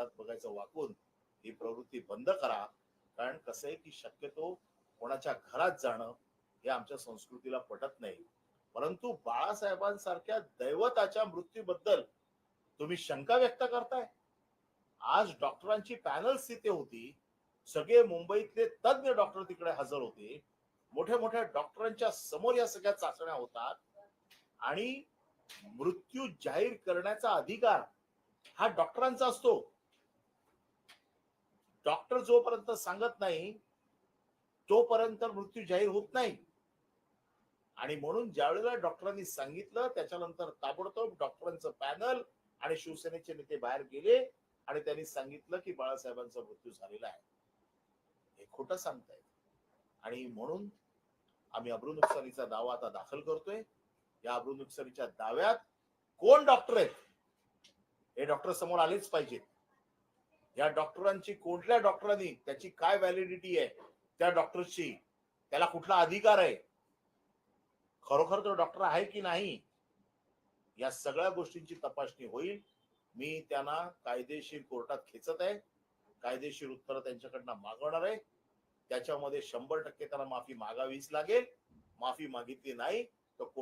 घरात बघायचं वाकून ही प्रवृत्ती बंद करा. कारण कसं आहे की शक्यतो कोणाच्या घरात जाणं हे आमच्या संस्कृतीला पटत नाही. परंतु बाळासाहेबांसारख्या दैवताच्या मृत्यूबद्दल तुम्ही शंका व्यक्त करताय? आज डॉक्टरांची पॅनल्स तिथे होती. सगळे मुंबईतले तज्ज्ञ डॉक्टर तिकडे हजर होते. मोठ्या मोठ्या डॉक्टरांच्या समोर या सगळ्या चाचण्या होतात. आणि मृत्यू जाहीर करण्याचा अधिकार हा डॉक्टरांचा असतो. डॉक्टर जोपर्यंत सांगत नाही तोपर्यंत मृत्यू जाहीर होत नाही. आणि म्हणून ज्यावेळेला डॉक्टरांनी सांगितलं त्याच्यानंतर ताबडतोब डॉक्टरांचं पॅनल आणि शिवसेनेचे नेते बाहेर गेले आणि त्यांनी सांगितलं की बाळासाहेबांचा मृत्यू झालेला आहे. हे खोटं सांगतायत. आणि म्हणून आम्ही अब्रू नुकसानीचा दावा आता दाखल करतोय. या अब्रू नुकसानीच्या दाव्यात कोण डॉक्टर आहेत? हे डॉक्टर समोर आलेच पाहिजेत. या डॉक्टरांची कोणत्या डॉक्टरांनी त्याची काय व्हॅलिडिटी आहे त्या डॉक्टरची त्याला कुठला अधिकार आहे? खरोखर तो डॉक्टर आहे की नाही? या सगळ्या गोष्टींची तपासणी होईल. मी त्यांना कायदेशीर कोर्टात खेचत आहे. कायदेशीर उत्तर त्यांच्याकडनं मागवणार आहे. त्याच्यामध्ये शंभर टक्के त्यांना माफी मागावीच लागेल. माफी मागितली नाही तर कोर्ट